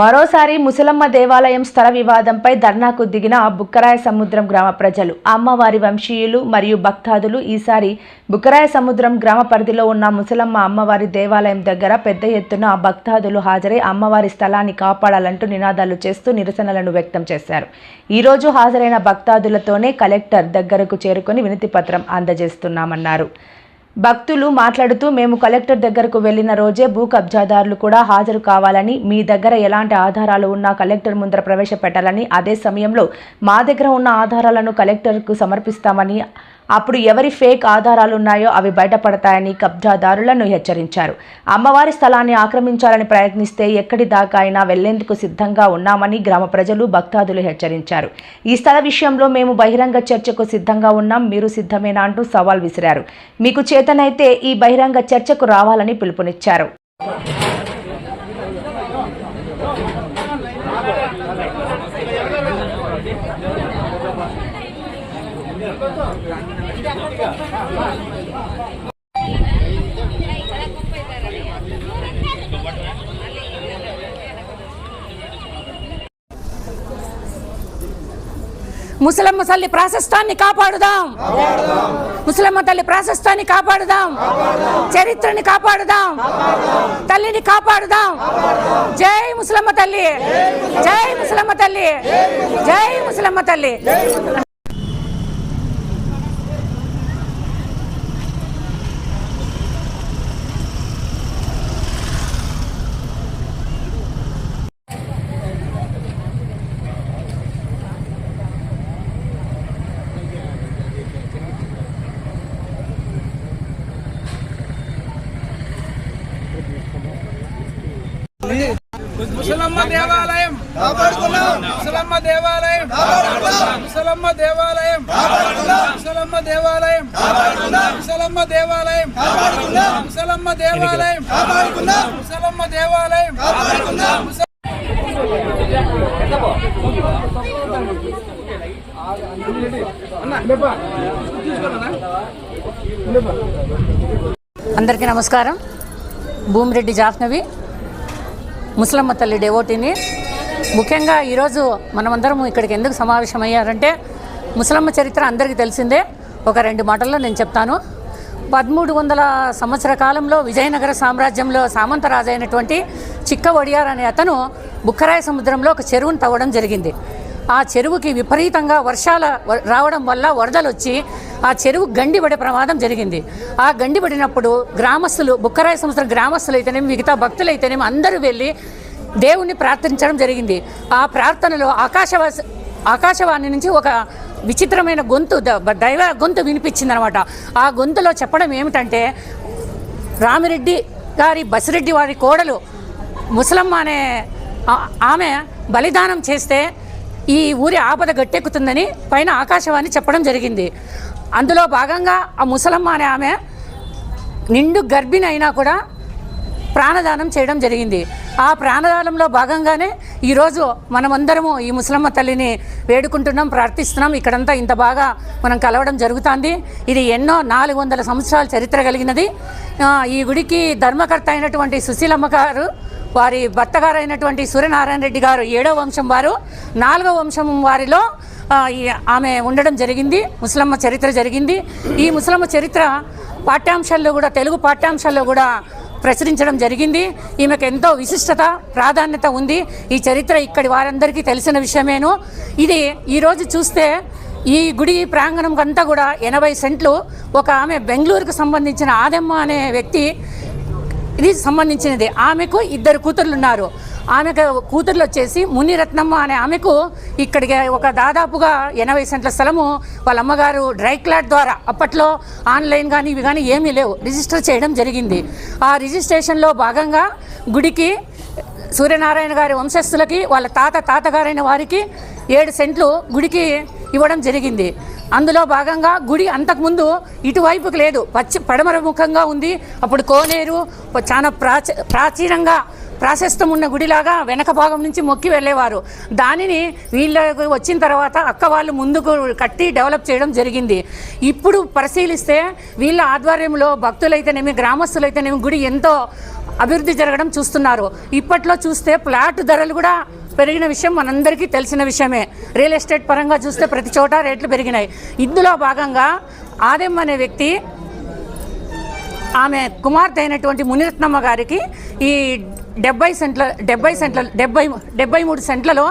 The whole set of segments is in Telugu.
మరోసారి ముసలమ్మ దేవాలయం స్థల వివాదంపై ధర్నాకు దిగిన బుక్కరాయ సముద్రం గ్రామ ప్రజలు అమ్మవారి వంశీయులు మరియు భక్తాదులు ఈసారి బుక్కరాయ సముద్రం గ్రామ పరిధిలో ఉన్న ముసలమ్మ అమ్మవారి దేవాలయం దగ్గర పెద్ద ఎత్తున భక్తాదులు హాజరై అమ్మవారి స్థలాన్ని కాపాడాలంటూ నినాదాలు చేస్తూ నిరసనలను వ్యక్తం చేశారు. ఈరోజు హాజరైన భక్తాదులతోనే కలెక్టర్ దగ్గరకు చేరుకొని వినతి పత్రం అందజేస్తున్నామన్నారు. భక్తులు మాట్లాడుతూ మేము కలెక్టర్ దగ్గరకు వెళ్ళిన రోజే భూ కబ్జాదారులు కూడా హాజరు కావాలని మీ దగ్గర ఎలాంటి ఆధారాలు ఉన్నా కలెక్టర్ ముందర ప్రవేశపెట్టాలని అదే సమయంలో మా దగ్గర ఉన్న ఆధారాలను కలెక్టర్కు సమర్పిస్తామని అప్పుడు ఎవరి ఫేక్ ఆధారాలు ఉన్నాయో అవి బయటపడతాయని కబ్జాదారులను హెచ్చరించారు. అమ్మవారి స్థలాన్ని ఆక్రమించాలని ప్రయత్నిస్తే ఎక్కడి దాకా అయినా వెళ్ళేందుకు సిద్ధంగా ఉన్నామని గ్రామ ప్రజలు భక్తాదులు హెచ్చరించారు. ఈ స్థల విషయంలో మేము బహిరంగ చర్చకు సిద్ధంగా ఉన్నాం మీరు సిద్ధమేనా అంటూ సవాల్ విసిరారు. మీకు చేతనైతే ఈ బహిరంగ చర్చకు రావాలని పిలుపునిచ్చారు. ముసలమ్మ తల్లి ప్రాశస్తాన్ని కాపాడుదాం. ముసలమ్మ తల్లి ప్రాశస్తాన్ని కాపాడుదాం. చరిత్రని కాపాడుదాం. తల్లిని కాపాడుదాం. జై ముసలమ్మ తల్లి. జై ముసలమ్మ తల్లి. జై ముసలమ్మ తల్లి ముసలమ్మ దేవాలయం. ముసలమ్మ దేవాలయం. ముసలమ్మ దేవాలయం. ముసలమ్మ దేవాలయం. ముసలమ్మ దేవాలయం. ముసలమ్మ దేవాలయం. ముసలమ్మ దేవాలయం. అందరికీ నమస్కారం. భూమిరెడ్డి జాహ్నవి ముసలమ్మ తల్లి డెవోటీని ముఖ్యంగా ఈరోజు మనమందరం ఇక్కడికి ఎందుకు సమావేశమయ్యారంటే ముసలమ్మ చరిత్ర అందరికీ తెలిసిందే. ఒక రెండు మాటల్లో నేను చెప్తాను. పదమూడు వందల సంవత్సర కాలంలో విజయనగర సామ్రాజ్యంలో సామంతరాజు అయినటువంటి చిక్క ఒడియార్ అనే అతను బుక్కరాయ సముద్రంలో ఒక చెరువును తవ్వడం జరిగింది. ఆ చెరువుకి విపరీతంగా వర్షాల రావడం వల్ల వరదలు వచ్చి ఆ చెరువు గండిపడే ప్రమాదం జరిగింది. ఆ గండిపడినప్పుడు గ్రామస్తులు బుక్కరాయ సంవత్సరం గ్రామస్తులు అయితేనేమి మిగతా భక్తులు అయితేనేమి అందరూ వెళ్ళి దేవుణ్ణి ప్రార్థించడం జరిగింది. ఆ ప్రార్థనలో ఆకాశవా ఆకాశవాణి నుంచి ఒక విచిత్రమైన గొంతు ద- దైవ గొంతు వినిపించిందనమాట. ఆ గొంతులో చెప్పడం ఏమిటంటే రామిరెడ్డి గారి బసిరెడ్డి వారి కోడలు ముసలమ్మ అనే ఆమె బలిదానం చేస్తే ఈ ఊరి ఆపద గట్టెక్కుతుందని పైన ఆకాశవాణి చెప్పడం జరిగింది. అందులో భాగంగా ఆ ముసలమ్మ అనే ఆమె నిండు గర్భిణి అయినా కూడా ప్రాణదానం చేయడం జరిగింది. ఆ ప్రాణదానంలో భాగంగానే ఈరోజు మనమందరము ఈ ముసలమ్మ తల్లిని వేడుకుంటున్నాం ప్రార్థిస్తున్నాం. ఇక్కడంతా ఇంత బాగా మనం కలవడం జరుగుతుంది. ఇది ఎన్నో నాలుగు వందల సంవత్సరాల చరిత్ర కలిగినది. ఈ గుడికి ధర్మకర్త అయినటువంటి సుశీలమ్మ గారు వారి భర్త గారు అయినటువంటి సూర్యనారాయణ రెడ్డి గారు ఏడో వంశం వారు. నాలుగో వంశం వారిలో ఆమె ఉండడం జరిగింది ముసలమ్మ చరిత్ర జరిగింది. ఈ ముసలమ్మ చరిత్ర పాఠ్యాంశాల్లో కూడా తెలుగు పాఠ్యాంశాల్లో కూడా ప్రచురించడం జరిగింది. ఈమెకు ఎంతో విశిష్టత ప్రాధాన్యత ఉంది. ఈ చరిత్ర ఇక్కడి వారందరికీ తెలిసిన విషయమేను. ఇది ఈరోజు చూస్తే ఈ గుడి ప్రాంగణం అంతా కూడా ఎనభై సెంట్లు. ఒక ఆమె బెంగళూరుకు సంబంధించిన ఆదమ్మ అనే వ్యక్తి ఇది సంబంధించినది. ఆమెకు ఇద్దరు కూతుర్లు ఉన్నారు ఆమెకు కూతుర్లు వచ్చేసి మునిరత్నమ్మ అనే ఆమెకు ఇక్కడికి ఒక దాదాపుగా ఎనభై సెంట్ల స్థలము. వాళ్ళ అమ్మగారు డ్రై క్లాట్ ద్వారా అప్పట్లో ఆన్లైన్ కానీ ఇవి కానీ ఏమీ లేవు. రిజిస్టర్ చేయడం జరిగింది. ఆ రిజిస్ట్రేషన్లో భాగంగా గుడికి సూర్యనారాయణ గారి వంశస్థులకి వాళ్ళ తాత తాతగారైన వారికి ఏడు సెంట్లు గుడికి ఇవ్వడం జరిగింది. అందులో భాగంగా గుడి అంతకుముందు ఇటువైపుకి లేదు. పచ్చి పడమర ముఖంగా ఉంది. అప్పుడు కోనేరు చాలా ప్రాచ ప్రాచీనంగా ప్రాశస్తం ఉన్న గుడిలాగా వెనక భాగం నుంచి మొక్కి వెళ్ళేవారు. దానిని వీళ్ళకు వచ్చిన తర్వాత అక్క వాళ్ళు ముందుకు కట్టి డెవలప్ చేయడం జరిగింది. ఇప్పుడు పరిశీలిస్తే వీళ్ళ ఆధ్వర్యంలో భక్తులైతేనేమి గ్రామస్తులైతేనేమి గుడి ఎంతో అభివృద్ధి జరగడం చూస్తున్నారు. ఇప్పట్లో చూస్తే ప్లాట్ ధరలు కూడా పెరిగిన విషయం మనందరికీ తెలిసిన విషయమే. రియల్ ఎస్టేట్ పరంగా చూస్తే ప్రతి చోట రేట్లు పెరిగినాయి. ఇందులో భాగంగా ఆదెం అనే వ్యక్తి ఆమె కుమార్తె అయినటువంటి మునిరత్నమ్మ గారికి ఈ డెబ్బై సెంట్ల డెబ్బై సెంట్ల డెబ్బై డెబ్బై మూడు సెంట్లలో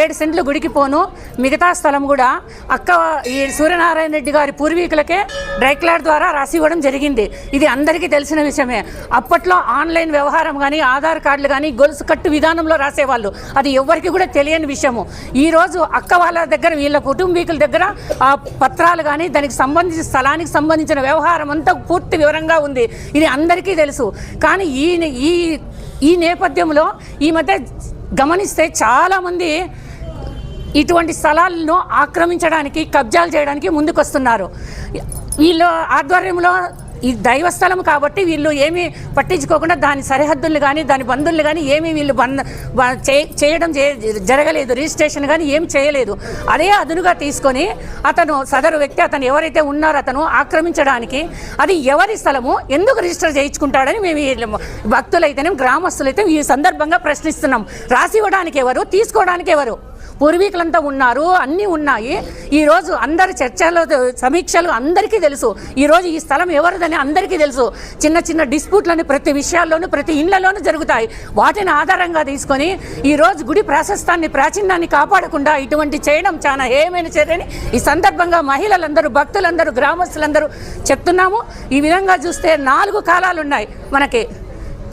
ఏడు సెంట్లు గుడికి పోను. మిగతా స్థలం కూడా అక్క ఈ సూర్యనారాయణ రెడ్డి గారి పూర్వీకులకే డ్రైక్లాడ్ ద్వారా రాసి ఇవ్వడం జరిగింది. ఇది అందరికీ తెలిసిన విషయమే. అప్పట్లో ఆన్లైన్ వ్యవహారం కానీ ఆధార్ కార్డులు కానీ గొలుసు కట్టు విధానంలో రాసేవాళ్ళు. అది ఎవరికి కూడా తెలియని విషయము. ఈరోజు అక్క వాళ్ళ దగ్గర వీళ్ళ కుటుంబీకుల దగ్గర ఆ పత్రాలు కానీ దానికి సంబంధించిన స్థలానికి సంబంధించిన వ్యవహారం అంతా పూర్తి వివరంగా ఉంది. ఇది అందరికీ తెలుసు. కానీ ఈ ఈ ఈ నేపథ్యంలో ఈ మధ్య గమనిస్తే చాలామంది ఇటువంటి స్థలాలను ఆక్రమించడానికి కబ్జాలు చేయడానికి ముందుకొస్తున్నారు. వీళ్ళు ఆధ్వర్యంలో ఈ దైవస్థలం కాబట్టి వీళ్ళు ఏమీ పట్టించుకోకుండా దాని సరిహద్దులు కానీ దాని బంధువులు కానీ ఏమీ వీళ్ళు బంధ చేయడం జరగలేదు. రిజిస్ట్రేషన్ కానీ ఏం చేయలేదు. అదే అదునుగా తీసుకొని అతను సదరు వ్యక్తి అతను ఎవరైతే ఉన్నారో అతను ఆక్రమించడానికి అది ఎవరి స్థలము ఎందుకు రిజిస్టర్ చేయించుకుంటాడని మేము భక్తులైతేనే గ్రామస్తులైతే ఈ సందర్భంగా ప్రశ్నిస్తున్నాం. రాసి ఇవ్వడానికి ఎవరు తీసుకోవడానికి ఎవరు? పూర్వీకులంతా ఉన్నారు అన్నీ ఉన్నాయి. ఈరోజు అందరి చర్చలు సమీక్షలు అందరికీ తెలుసు. ఈరోజు ఈ స్థలం ఎవరిదని అందరికీ తెలుసు. చిన్న చిన్న డిస్ప్యూట్లని ప్రతి విషయాల్లోనూ ప్రతి ఇళ్ళలోనూ జరుగుతాయి. వాటిని ఆధారంగా తీసుకొని ఈరోజు గుడి ప్రాశస్తాన్ని ప్రాచీనాన్ని కాపాడకుండా ఇటువంటి చేయడం చాలా ఏమైన చర్యని ఈ సందర్భంగా మహిళలందరూ భక్తులందరూ గ్రామస్తులందరూ చెప్తున్నాము. ఈ విధంగా చూస్తే నాలుగు కాలాలు ఉన్నాయి మనకి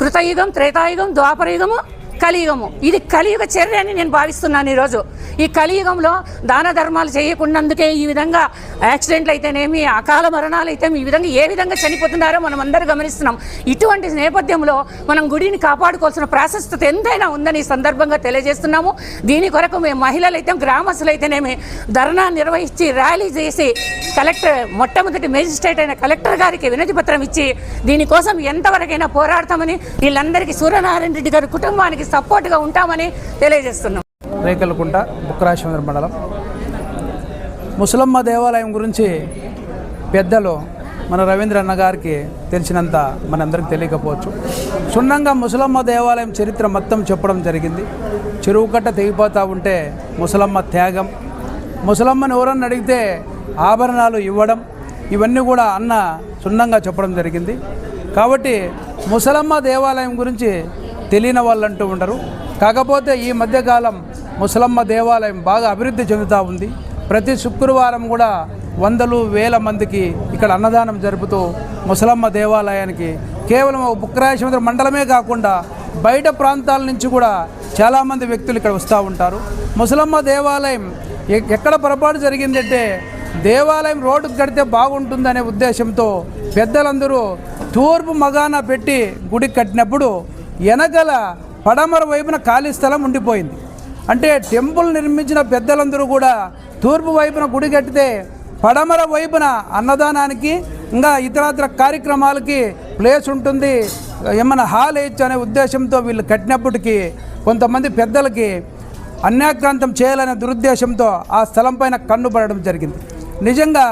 కృతయుగం త్రేతాయుగం ద్వాపరయుగము కలియుగము. ఇది కలియుగ చర్య అని నేను భావిస్తున్నాను ఈరోజు. ఈ కలియుగంలో దాన ధర్మాలు చేయకుండాందుకే ఈ విధంగా యాక్సిడెంట్లు అయితేనేమి అకాల మరణాలు అయితే ఈ విధంగా ఏ విధంగా చనిపోతున్నారో మనం అందరూ గమనిస్తున్నాం. ఇటువంటి నేపథ్యంలో మనం గుడిని కాపాడుకోవాల్సిన ప్రాశస్తత ఎంతైనా ఉందని ఈ సందర్భంగా తెలియజేస్తున్నాము. దీని కొరకు మేము మహిళలు అయితే గ్రామస్తులు అయితేనేమి ధర్నా నిర్వహించి ర్యాలీ చేసి కలెక్టర్ మొట్టమొదటి మేజిస్ట్రేట్ అయిన కలెక్టర్ గారికి వినతి పత్రం ఇచ్చి దీనికోసం ఎంతవరకైనా పోరాడతామని వీళ్ళందరికీ సూర్యనారాయణ రెడ్డి గారి కుటుంబానికి సపోర్ట్గా ఉంటామని తెలియజేస్తున్నాం. రేకలకుంట బుక్కరాశ్వర మండలం. ముసలమ్మ దేవాలయం గురించి పెద్దలు మన రవీంద్ర అన్న గారికి తెలిసినంత మనందరికి తెలియకపోవచ్చు. క్షుణ్ణంగా ముసలమ్మ దేవాలయం చరిత్ర మొత్తం చెప్పడం జరిగింది. చెరువు కట్ట తెగిపోతూ ఉంటే ముసలమ్మ త్యాగం. ముసలమ్మని ఎవరన్నా అడిగితే ఆభరణాలు ఇవ్వడం ఇవన్నీ కూడా అన్న క్షుణ్ణంగా చెప్పడం జరిగింది. కాబట్టి ముసలమ్మ దేవాలయం గురించి తెలియని వాళ్ళు అంటూ ఉండరు. కాకపోతే ఈ మధ్యకాలం ముసలమ్మ దేవాలయం బాగా అభివృద్ధి చెందుతూ ఉంది. ప్రతి శుక్రవారం కూడా వందలు వేల మందికి ఇక్కడ అన్నదానం జరుపుతూ ముసలమ్మ దేవాలయానికి కేవలం ఒక మండలమే కాకుండా బయట ప్రాంతాల నుంచి కూడా చాలామంది వ్యక్తులు ఇక్కడ వస్తూ ఉంటారు. ముసలమ్మ దేవాలయం ఎక్కడ పొరపాటు జరిగిందంటే దేవాలయం రోడ్డు కడితే బాగుంటుందనే ఉద్దేశంతో పెద్దలందరూ తూర్పు మగాన పెట్టి గుడి కట్టినప్పుడు వెనకల పడమర వైపున ఖాళీ స్థలం ఉండిపోయింది. అంటే టెంపుల్ నిర్మించిన పెద్దలందరూ కూడా తూర్పు వైపున గుడి కట్టితే పడమర వైపున అన్నదానానికి ఇంకా ఇతరత్ర కార్యక్రమాలకి ప్లేస్ ఉంటుంది. ఏమైనా హాల్ వేయచ్చు అనే ఉద్దేశంతో వీళ్ళు కట్టినప్పటికీ కొంతమంది పెద్దలకి అన్యాక్రాంతం చేయాలనే దురుద్దేశంతో ఆ స్థలం పైన కన్ను పడడం జరిగింది. నిజంగా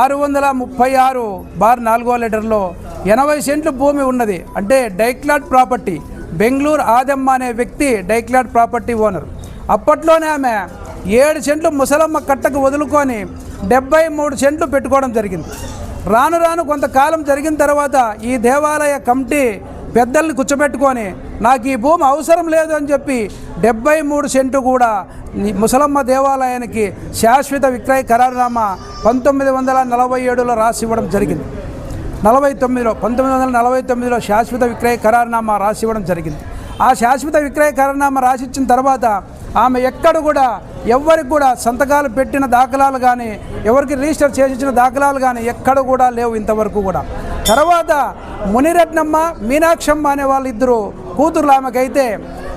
ఆరు వందల ముప్పై ఆరు బార్ నాలుగో లీటర్లో ఎనభై సెంట్లు భూమి ఉన్నది. అంటే డైక్లాట్ ప్రాపర్టీ. బెంగళూరు ఆదమ్మ అనే వ్యక్తి డైక్లాట్ ప్రాపర్టీ ఓనర్. అప్పట్లోనే ఆమె ఏడు సెంట్లు ముసలమ్మ కట్టకు వదులుకొని డెబ్బై మూడు సెంట్లు పెట్టుకోవడం జరిగింది. రాను రాను కొంతకాలం జరిగిన తర్వాత ఈ దేవాలయ కమిటీ పెద్దల్ని కూర్చోబెట్టుకొని నాకు ఈ భూమి అవసరం లేదు అని చెప్పి డెబ్బై మూడు సెంటు కూడా ముసలమ్మ దేవాలయానికి శాశ్వత విక్రయ ఖరారునామా పంతొమ్మిది వందల నలభై ఏడులో రాసి ఇవ్వడం జరిగింది. నలభై తొమ్మిదిలో పంతొమ్మిది వందల నలభై తొమ్మిదిలో శాశ్వత విక్రయ ఖరారునామా రాసి ఇవ్వడం జరిగింది. ఆ శాశ్వత విక్రయ ఖరారునామా రాసి ఇచ్చిన తర్వాత ఆమె ఎక్కడ కూడా ఎవరికి కూడా సంతకాలు పెట్టిన దాఖలాలు కానీ ఎవరికి రిజిస్టర్ చేసి ఇచ్చిన దాఖలాలు కానీ ఎక్కడ కూడా లేవు ఇంతవరకు కూడా. తర్వాత మునిరత్నమ్మ మీనాక్షమ్మ అనే వాళ్ళిద్దరు కూతురులు ఆమెకైతే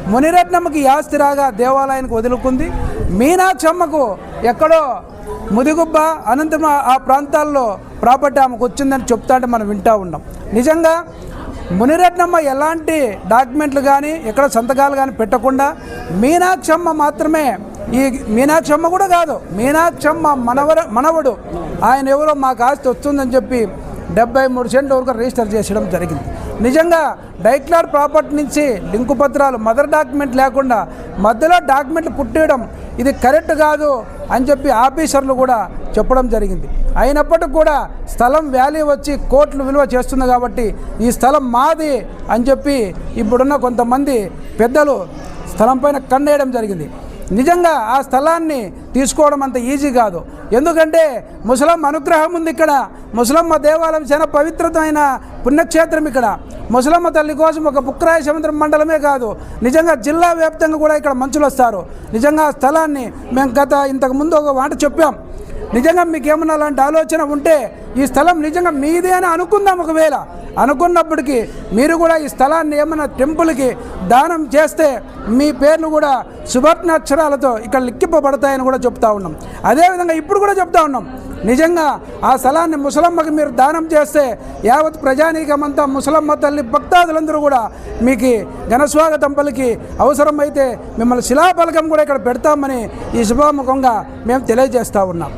మునిరత్నమ్మకి యాస్తి రాగా దేవాలయానికి వదులుకుంది. మీనాక్షమ్మకు ఎక్కడో ముదిగుబ్బ అనంతరం ఆ- ఆ ప్రాంతాల్లో ప్రాపర్టీ ఆమెకు వచ్చిందని చెప్తా అంటే మనం వింటూ ఉన్నాం. నిజంగా మునిరత్నమ్మ ఎలాంటి డాక్యుమెంట్లు కానీ ఎక్కడ సంతకాలు కానీ పెట్టకుండా మీనాక్షమ్మ మాత్రమే ఈ మీనాక్షమ్మ కూడా కాదు మీనాక్షమ్మ మనవర మనవడు. ఆయన ఎవరో మాకు ఆస్తి వస్తుందని చెప్పి డెబ్బై మూడు సెంట్ల వరకు రిజిస్టర్ చేసడం జరిగింది. నిజంగా డైక్లార్ ప్రాపర్టీ నుంచి లింకు పత్రాలు మదర్ డాక్యుమెంట్ లేకుండా మధ్యలో డాక్యుమెంట్లు పుట్టేయడం ఇది కరెక్ట్ కాదు అని చెప్పి ఆఫీసర్లు కూడా చెప్పడం జరిగింది. అయినప్పటికీ కూడా స్థలం వ్యాలీ వచ్చి కోట్లు విలువ చేస్తుంది కాబట్టి ఈ స్థలం మాది అని చెప్పి ఇప్పుడున్న కొంతమంది పెద్దలు స్థలం పైన కన్నేయడం జరిగింది. నిజంగా ఆ స్థలాన్ని తీసుకోవడం అంత ఈజీ కాదు. ఎందుకంటే ముసలమ్మ అనుగ్రహం ఉంది ఇక్కడ. ముసలమ్మ దేవాలయం చాలా పవిత్రమైన పుణ్యక్షేత్రం ఇక్కడ. ముసలమ్మ తల్లి కోసం ఒక బుక్రాయ సముద్రం మండలమే కాదు నిజంగా జిల్లా వ్యాప్తంగా కూడా ఇక్కడ మంచులు వస్తారు. నిజంగా ఆ స్థలాన్ని మేము గత ఇంతకు ముందు ఒక మాట చెప్పాం. నిజంగా మీకు ఏమన్నా అలాంటి ఆలోచన ఉంటే ఈ స్థలం నిజంగా మీదే అని అనుకుందాం ఒకవేళ. అనుకున్నప్పటికీ మీరు కూడా ఈ స్థలాన్ని ఏమైనా టెంపుల్కి దానం చేస్తే మీ పేర్లు కూడా సువర్ణాక్షరాలతో ఇక్కడ లిక్కింపబడతాయని కూడా చెప్తా ఉన్నాం. అదేవిధంగా ఇప్పుడు కూడా చెప్తా ఉన్నాం. నిజంగా ఆ స్థలాన్ని ముసలమ్మకి మీరు దానం చేస్తే యావత్ ప్రజానీకమంతా ముసలమ్మ తల్లి భక్తాదులందరూ కూడా మీకు ఘనస్వాగతం పలికి అవసరమైతే మిమ్మల్ని శిలాఫలకం కూడా ఇక్కడ పెడతామని ఈ శుభాముఖంగా మేము తెలియజేస్తూ ఉన్నాం.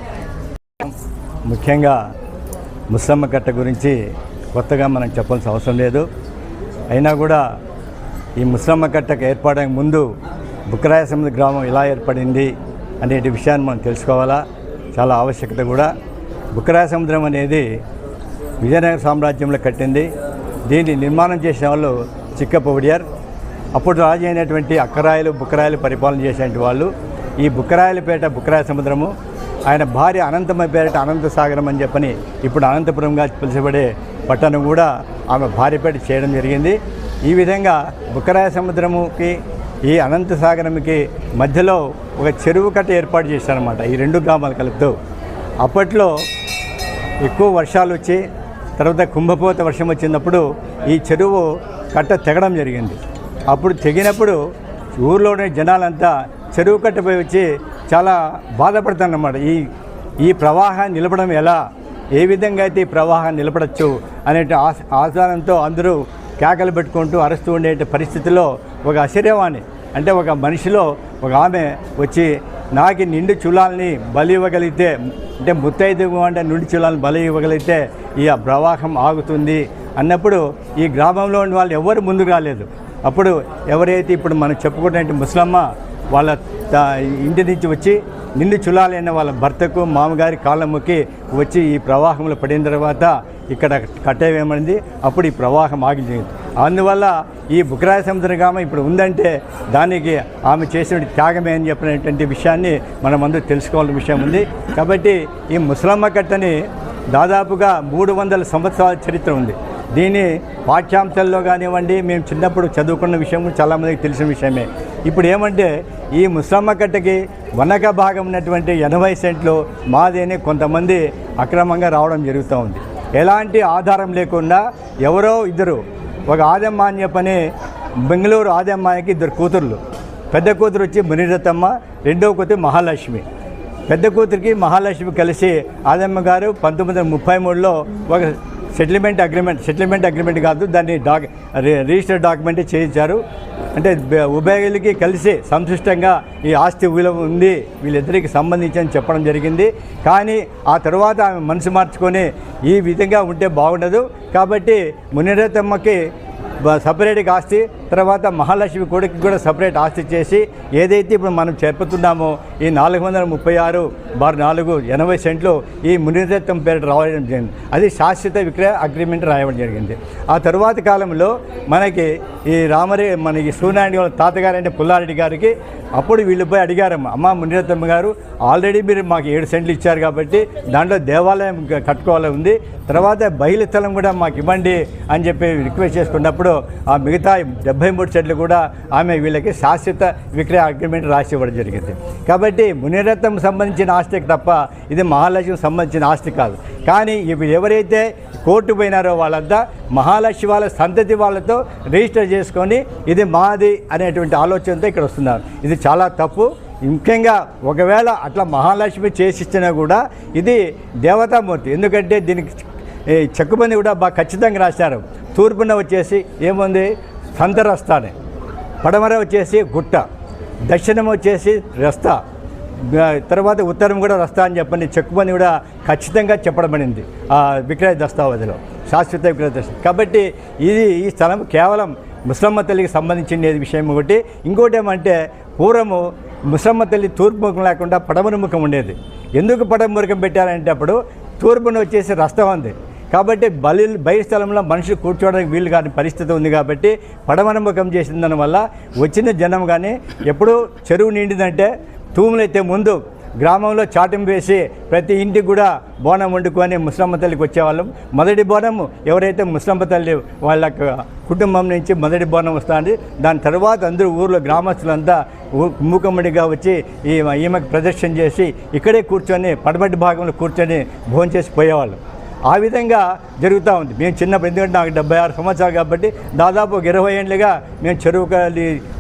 ముఖ్యంగా ముసమ్మ కట్ట గురించి కొత్తగా మనం చెప్పాల్సిన అవసరం లేదు. అయినా కూడా ఈ ముసలమ్మ కట్టకు ఏర్పడడానికి ముందు బుక్కరాయ గ్రామం ఎలా ఏర్పడింది అనేటి విషయాన్ని మనం తెలుసుకోవాలా? చాలా ఆవశ్యకత కూడా. బుక్కరాయ సముద్రం అనేది విజయనగర సామ్రాజ్యంలో కట్టింది. దీన్ని నిర్మాణం చేసిన వాళ్ళు చిక్కపొడియార్ అప్పుడు రాజు అయినటువంటి అక్కరాయలు బుక్కరాయలు పరిపాలన చేసేటువంటి వాళ్ళు. ఈ బుక్కరాయలపేట బుక్కరాయ సముద్రము ఆయన భార్య అనంతమ్మ పేరిట అనంత సాగరం అని చెప్పని ఇప్పుడు అనంతపురంగా పిలిచబడే పట్టణం కూడా ఆమె భార్యపేట చేయడం జరిగింది. ఈ విధంగా బుక్కరాయ సముద్రముకి ఈ అనంత సాగరంకి మధ్యలో ఒక చెరువు కట్ట ఏర్పాటు చేశారన్నమాట ఈ రెండు గ్రామాలు కలుపుతూ. అప్పట్లో ఎక్కువ వర్షాలు వచ్చి తర్వాత కుంభపోత వర్షం వచ్చినప్పుడు ఈ చెరువు కట్ట తెగడం జరిగింది. అప్పుడు తెగినప్పుడు ఊర్లోని జనాలంతా చెరువు కట్టపై వచ్చి చాలా బాధపడతాను అన్నమాట ఈ ఈ ప్రవాహాన్ని నిలపడం ఎలా? ఏ విధంగా అయితే ఈ ప్రవాహాన్ని నిలపడచ్చు అనే ఆశ- అందరూ కేకలు పెట్టుకుంటూ అరుస్తూ ఉండే పరిస్థితిలో ఒక ఆశ్చర్యవాణి అంటే ఒక మనిషిలో ఒక ఆమె వచ్చి నాకు నిండు చులాల్ని బలి ఇవ్వగలిగితే అంటే ముత్తైదు అంటే నిండు చులాల్ని బలి ఇవ్వగలిగితే ఈ ప్రవాహం ఆగుతుంది అన్నప్పుడు ఈ గ్రామంలో ఉన్న వాళ్ళు ఎవరు ముందుకు రాలేదు. అప్పుడు ఎవరైతే ఇప్పుడు మనం చెప్పుకున్నట్టు ముసలమ్మ వాళ్ళ ఇంటి నుంచి వచ్చి నిండు చులాలైన వాళ్ళ భర్తకు మామగారి కాళ్ళ వచ్చి ఈ ప్రవాహంలో పడిన తర్వాత ఇక్కడ కట్టేవేమైంది అప్పుడు ఈ ప్రవాహం ఆగిపోయింది. అందువల్ల ఈ బుక్రాయ సముద్రగామ ఇప్పుడు ఉందంటే దానికి ఆమె చేసిన త్యాగమే అని చెప్పినటువంటి విషయాన్ని మనం అందరూ తెలుసుకోవాల్సిన విషయం ఉంది. కాబట్టి ఈ ముసలమ్మ కట్టని దాదాపుగా మూడు వందల సంవత్సరాల చరిత్ర ఉంది. దీన్ని పాఠ్యాంశాల్లో కానివ్వండి మేము చిన్నప్పుడు చదువుకున్న విషయం చాలామందికి తెలిసిన విషయమే. ఇప్పుడు ఏమంటే ఈ ముసలమ్మ కట్టకి వనక భాగం ఉన్నటువంటి ఎనభై సెంట్లు మాదేని కొంతమంది అక్రమంగా రావడం జరుగుతూ ఉంది. ఎలాంటి ఆధారం లేకుండా ఎవరో ఇద్దరు ఒక ఆదమ్మ పని బెంగళూరు ఆదమ్మాయికి ఇద్దరు కూతుర్లు. పెద్ద కూతురు వచ్చి మునిరతమ్మ రెండవ కూతురు మహాలక్ష్మి. పెద్ద కూతురికి మహాలక్ష్మి కలిసి ఆదమ్మ గారు పంతొమ్మిది వందల ముప్పై మూడులో ఒక సెటిల్మెంట్ అగ్రిమెంట్ సెటిల్మెంట్ అగ్రిమెంట్ కాదు దాన్ని డాక్ రిజిస్టర్ డాక్యుమెంట్ చేయించారు. అంటే బ- ఉభయలకి కలిసి సంశిష్టంగా ఈ ఆస్తి విలువ ఉంది వీళ్ళిద్దరికి సంబంధించి అని చెప్పడం జరిగింది. కానీ ఆ తర్వాత ఆమె మనసు మార్చుకొని ఈ విధంగా ఉంటే బాగుండదు. కాబట్టి మునిరతమ్మకి సపరేట్గా ఆస్తి తర్వాత మహాలక్ష్మి కొడుకు కూడా సపరేట్ ఆస్తి చేసి ఏదైతే ఇప్పుడు మనం చెప్పుతున్నామో ఈ నాలుగు వందల ముప్పై ఆరు బార్ నాలుగు ఎనభై సెంట్లు ఈ మునిరత్వం పేరు రావడం జరిగింది. అది శాశ్వత విక్రయ అగ్రిమెంట్ రాయడం జరిగింది. ఆ తరువాత కాలంలో మనకి ఈ రామరే మనకి సూర్యనారాయణ వాళ్ళ తాతగారు అంటే పుల్లారెడ్డి గారికి అప్పుడు వీళ్ళు పోయి అడిగారమ్మ అమ్మ మునిరత్నమ్మ గారు ఆల్రెడీ మీరు మాకు ఏడు సెంట్లు ఇచ్చారు కాబట్టి దాంట్లో దేవాలయం కట్టుకోవాలి కట్టుకోవాలని ఉంది. తర్వాత బయలు స్థలం కూడా మాకు ఇవ్వండి అని చెప్పి రిక్వెస్ట్ చేసుకున్నప్పుడు ఆ మిగతా డెబ్బై మూడు చెట్లు కూడా ఆమె వీళ్ళకి శాశ్వత విక్రయ అగ్రిమెంట్ రాసి ఇవ్వడం జరిగింది. కాబట్టి మునిరత్నం సంబంధించిన ఆస్తికి తప్ప ఇది మహాలక్ష్మికి సంబంధించిన ఆస్తి కాదు. కానీ ఇవి ఎవరైతే కోర్టు పోయినారో వాళ్ళంతా మహాలక్ష్మి వాళ్ళ సంతతి వాళ్ళతో రిజిస్టర్ చేసుకొని ఇది మాది అనేటువంటి ఆలోచనతో ఇక్కడ వస్తున్నారు. ఇది చాలా తప్పు. ముఖ్యంగా ఒకవేళ అట్లా మహాలక్ష్మి చేసిచ్చినా కూడా ఇది దేవతామూర్తి. ఎందుకంటే దీనికి ఈ చెక్కుబంది కూడా బాగా ఖచ్చితంగా రాశారు. తూర్పున వచ్చేసి ఏముంది? సంతరస్తానే పడమర వచ్చేసి గుట్ట. దక్షిణం వచ్చేసి రస్తా. తర్వాత ఉత్తరం కూడా రస్తా అని చెప్పని చెక్కుమని కూడా ఖచ్చితంగా చెప్పడమనింది ఆ విక్రయ దస్తావధిలో శాశ్వత విక్రయ దస్తా కాబట్టి ఇది ఈ స్థలం కేవలం ముస్లమ్మ తల్లికి సంబంధించిన విషయం ఒకటి. ఇంకోటి ఏమంటే పూర్వము ముసమ్మ తల్లి తూర్పు ముఖం లేకుండా పడమర ముఖం ఉండేది. ఎందుకు పడమ ముఖం పెట్టారంటే అప్పుడు తూర్పున వచ్చేసి రస్తం ఉంది. కాబట్టి బలి బయట స్థలంలో మనుషులు కూర్చోవడానికి వీలు కాని పరిస్థితి ఉంది కాబట్టి పడమర చేసిన దానివల్ల వచ్చిన జనం కానీ ఎప్పుడు చెరువు నిండిందంటే తూములైతే ముందు గ్రామంలో చాటింపు వేసి ప్రతి ఇంటికి కూడా బోనం వండుకొని ముస్లమ్మ తల్లికి వచ్చేవాళ్ళం. మొదటి బోనం ఎవరైతే ముస్లమ్మ తల్లి వాళ్ళ కుటుంబం నుంచి మొదటి బోనం వస్తుంది. దాని తర్వాత అందరూ ఊర్లో గ్రామస్తులంతా మూకమ్మడిగా వచ్చి ఈ ఈమెకు ప్రదర్శన చేసి ఇక్కడే కూర్చొని పడబడి భాగంలో కూర్చొని భోజనం చేసి పోయేవాళ్ళం. ఆ విధంగా జరుగుతూ ఉంది. మేము చిన్నప్పుడు ఎందుకంటే నాకు డెబ్బై ఆరు సంవత్సరాలు కాబట్టి దాదాపు ఒక ఇరవై ఏళ్ళుగా మేము చెరువు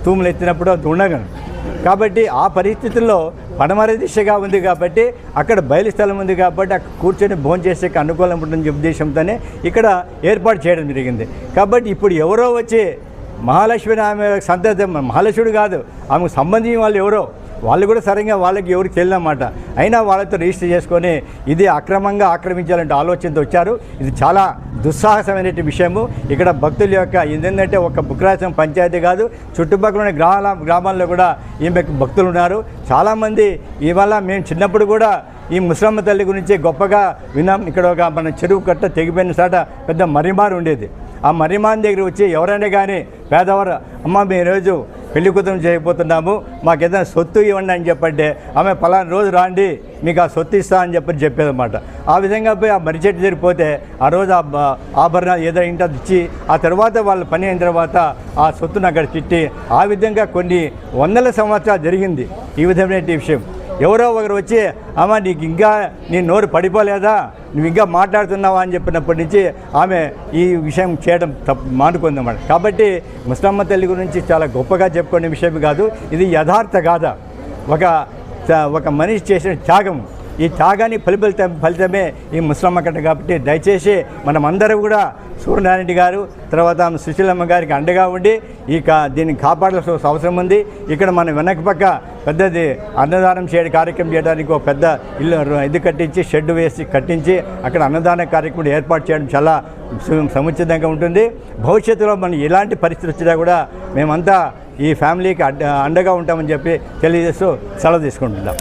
తూములు ఎత్తినప్పుడు అది ఉండగలను కాబట్టి ఆ పరిస్థితుల్లో పడమర దిశగా ఉంది కాబట్టి అక్కడ బయలు స్థలం ఉంది కాబట్టి అక్కడ కూర్చొని భోజనం చేసే అనుకూలం ఉంటుందని ఉద్దేశంతోనే ఇక్కడ ఏర్పాటు చేయడం జరిగింది. కాబట్టి ఇప్పుడు ఎవరో వచ్చి మహాలక్ష్మి ఆమె సంతతి మహాలక్ష్ముడు కాదు ఆమెకు సంబంధించిన వాళ్ళు ఎవరో వాళ్ళు కూడా సరిగ్గా వాళ్ళకి ఎవరికి తెలియనమాట అయినా వాళ్ళతో రిజిస్టర్ చేసుకొని ఇది అక్రమంగా ఆక్రమించాలంటే ఆలోచనతో వచ్చారు. ఇది చాలా దుస్సాహసమైన విషయము. ఇక్కడ భక్తుల యొక్క ఏంటంటే ఒక బుక్రాసం పంచాయతీ కాదు చుట్టుపక్కల ఉన్న గ్రామాల గ్రామాల్లో కూడా ఈమెకు భక్తులు ఉన్నారు. చాలామంది ఇవాళ మేము చిన్నప్పుడు కూడా ఈ ముసలమ్మ తల్లి గురించి గొప్పగా విన్నాం. ఇక్కడ ఒక మన చెరువు కట్ట తెగిపోయిన చాట పెద్ద మరిమారు ఉండేది. ఆ మరిమాన్ దగ్గర వచ్చి ఎవరైనా కానీ పేదవారు అమ్మ మీ రోజు పెళ్ళి కూతురు చేయబోతున్నాము మాకు ఏదైనా సొత్తు ఇవ్వండి అని చెప్పంటే ఆమె పలానా రోజు రాండి మీకు ఆ సొత్తు ఇస్తా అని చెప్పి చెప్పేదన్నమాట. ఆ విధంగా పోయి ఆ మర్రి చెట్టు ఆ రోజు ఆ ఆభరణాలు ఏదో ఇంట ఇచ్చి ఆ తర్వాత వాళ్ళ పని అయిన తర్వాత ఆ సొత్తును అక్కడ చిట్టి ఆ విధంగా కొన్ని వందల సంవత్సరాలు జరిగింది ఈ విధమైన విషయం. ఎవరో ఒకరు వచ్చి అమ్మ నీకు ఇంకా నీ నోరు పడిపోలేదా? నువ్వు ఇంకా మాట్లాడుతున్నావా? అని చెప్పినప్పటి నుంచి ఆమె ఈ విషయం చేయడం తప్పు మానుకుందన్నమాట. కాబట్టి ముస్లమ్మ తల్లి గురించి చాలా గొప్పగా చెప్పుకునే విషయం కాదు ఇది యథార్థ గాథ. ఒక ఒక మనిషి చేసిన త్యాగం ఈ త్యాగాన్ని ఫలితం ఫలితమే ఈ ముస్లమ్మ కట్ట కాబట్టి దయచేసి మనం కూడా సూర్యనారాయణ గారు తర్వాత సుశీలమ్మ గారికి అండగా ఉండి ఈ కా దీన్ని కాపాడాల్సిన అవసరం ఉంది. ఇక్కడ మన వెనక పక్క పెద్దది అన్నదానం చేయడం కార్యక్రమం చేయడానికి ఒక పెద్ద ఇల్లు ఇది కట్టించి షెడ్ వేసి కట్టించి అక్కడ అన్నదాన కార్యక్రమం ఏర్పాటు చేయడం చాలా సు- సముచితంగా ఉంటుంది. భవిష్యత్తులో మనం ఎలాంటి పరిస్థితి వచ్చినా కూడా మేమంతా ఈ ఫ్యామిలీకి అడ్డ అండగా ఉంటామని చెప్పి తెలియజేస్తూ సెలవు తీసుకుంటున్నాం.